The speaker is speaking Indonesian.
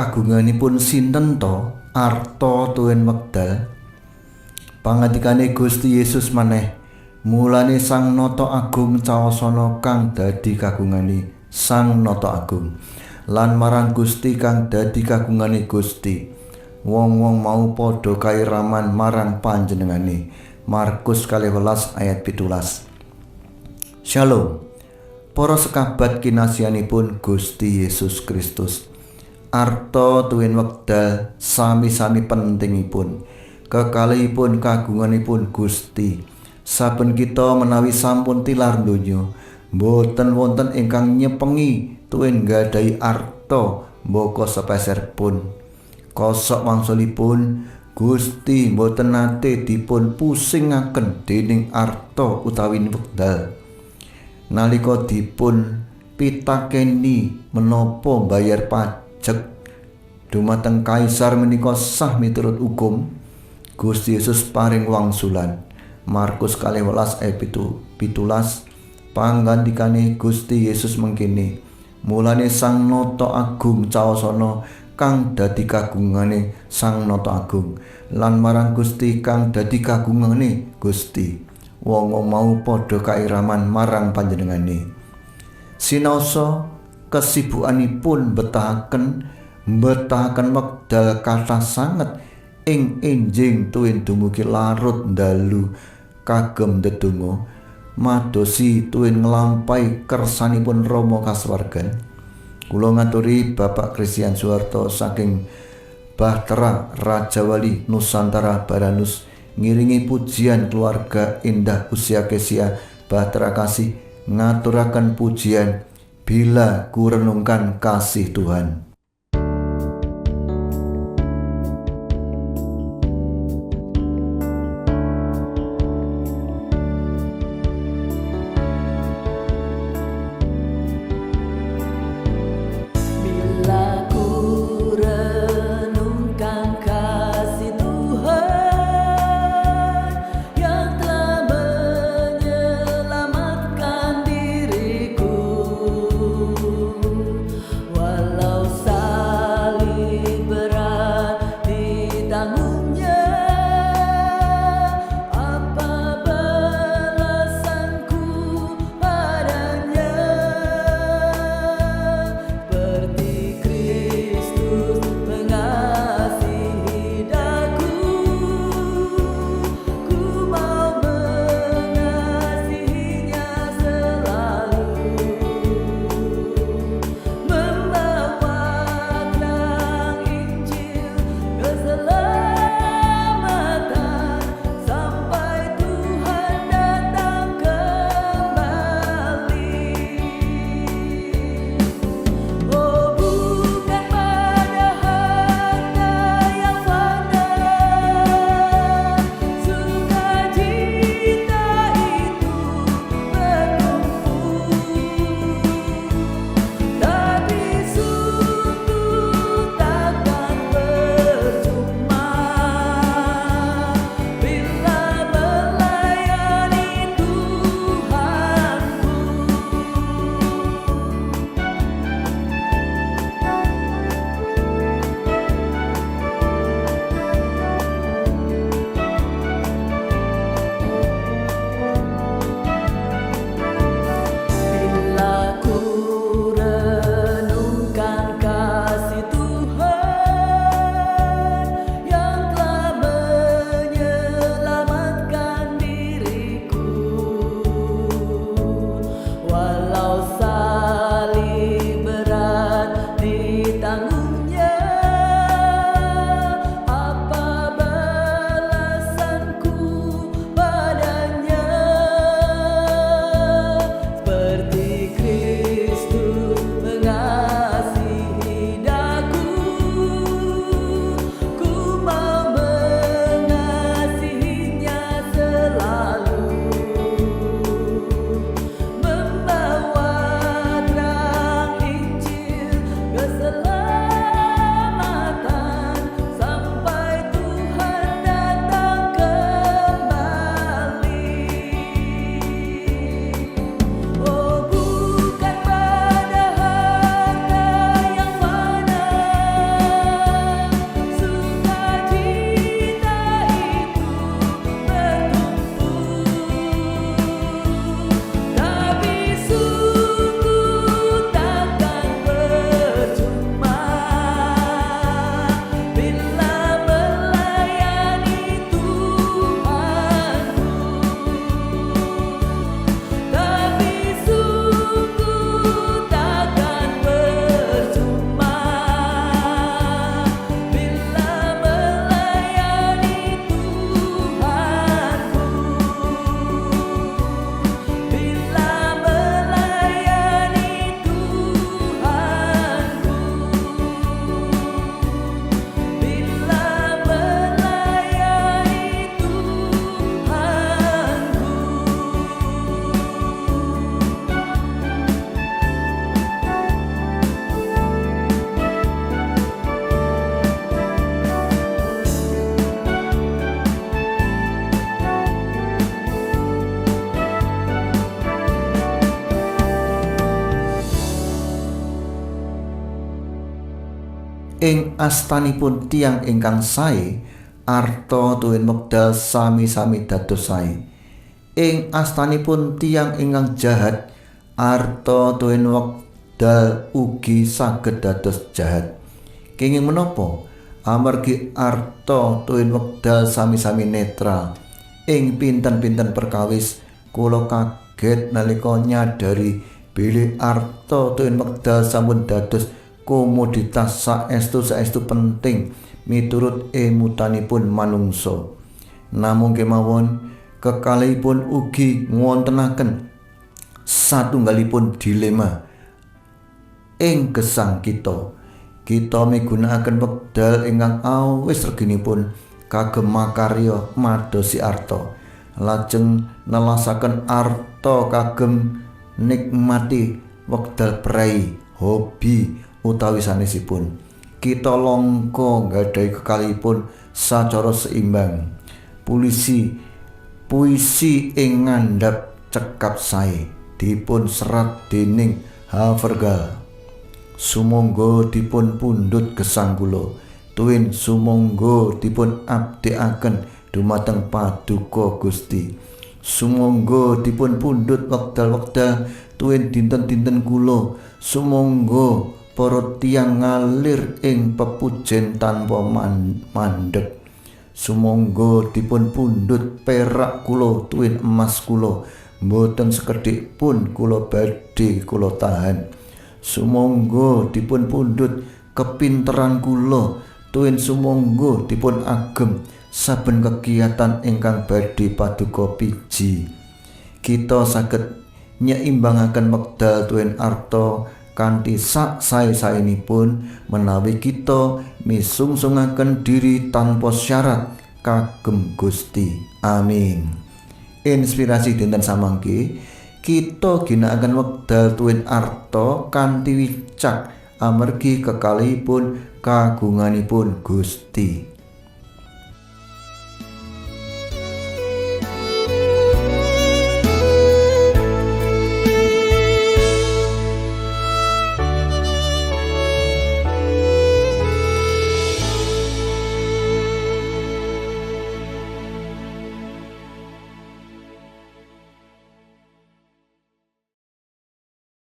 kagunganipun sinten to? Arta tuwin wekdal. Pangadikane Gusti Yesus maneh mulane sang nata agung cawasana kang dadi kagungane sang nata agung lan marang Gusti kang dadi kagungane Gusti. Wong-wong mau padha kairaman marang panjenengane. Markus 12 ayat 17 Shalom. Para sekabat kinasihanipun Gusti Yesus Kristus Arto tuwin wekdal sami-sami pentingipun kekalihipun kagunganipun Gusti. Saben kita menawi sampun tilar donya boten wonten ingkang nyepengi tuwin gadai arto mboko sepeser pun kosok wangsulipun Gusti boten nate dipun pusingaken dening arto utawi wekdal. Nalika dipun pitakeni menapa bayar pajak cek. Dumateng kaisar menika sah miturut hukum Gusti Yesus paring wangsulan. Markus 12 ayat 17 panggandikane Gusti Yesus mengkini mulane sang noto agung cawasana kang dadi kagungane sang noto agung. Lan marang Gusti kang dadi kagungane Gusti. Wong mau padha kairaman marang panjenengane. Sinaosa kesibukanipun betahaken betahaken wekdal kata sanget. Ing enjing tuwin dumugi larut dalu kagem dedonga madosi tuwin nglampahi kersanipun Rama kasuwargan kula ngaturi Bapak Kristian Suwarto saking Bahtera Raja Wali Nusantara Baranus ngiringi pujian keluarga Indah Usia Kesia Bahtera Kasih ngaturaken pujian bila kurenungkan kasih Tuhan. Ing astanipun tiang ingkang sae arta tuwin wekdal sami-sami dados sae. Ing astanipun tiang ingkang jahat arta tuwin wekdal ugi saged dados jahat. Kenging menapa? Amargi arta tuwin wekdal sami-sami netral. Ing pinten-pinten perkawis kula kaget nalika nyadari bilih arta tuwin wekdal sampun dados komoditas saestu saestu penting miturut emutanipun manungsa. Namung kemawon kekalihipun ugi ngwontenaken satunggalipun dilema ing gesang kita. Kita migunakaken wekdal ingkang awis reginipun kagem makarya madosi arta lajeng nelasaken arta kagem nikmati wekdal prei hobi utawi sanesipun kita longko nggadahi kekalipun sacara seimbang. Polisi puisi ing ngandhap cekap sae. Dipun serat dening Havergal sumangga dipun pundhut gesang kula. Tuwin sumangga dipun abdikaken dumateng paduka Gusti. Sumangga dipun pundhut wekdal-wekdal. Tuwin dinten-dinten kula. Sumangga para tiyang ngalir ing pepujen tanpa mandeg sumangga dipun pundhut perak kula tuwin emas kula. Mboten sekedhik pun kula badhe kula tahan. Sumangga dipun pundhut kepinteran kula tuwin sumangga dipun agem. Saben kegiatan ingkang badhe paduka piji. Kita saged nyeimbangaken wekdal tuwin arta kanthi sak sae-saenipun menawi kita misungsungaken diri tanpa syarat kagem Gusti. Amin. Inspirasi dinten samangke kita ginakaken wekdal tuwin arta kanthi wicak amargi kekalihipun kagunganipun Gusti.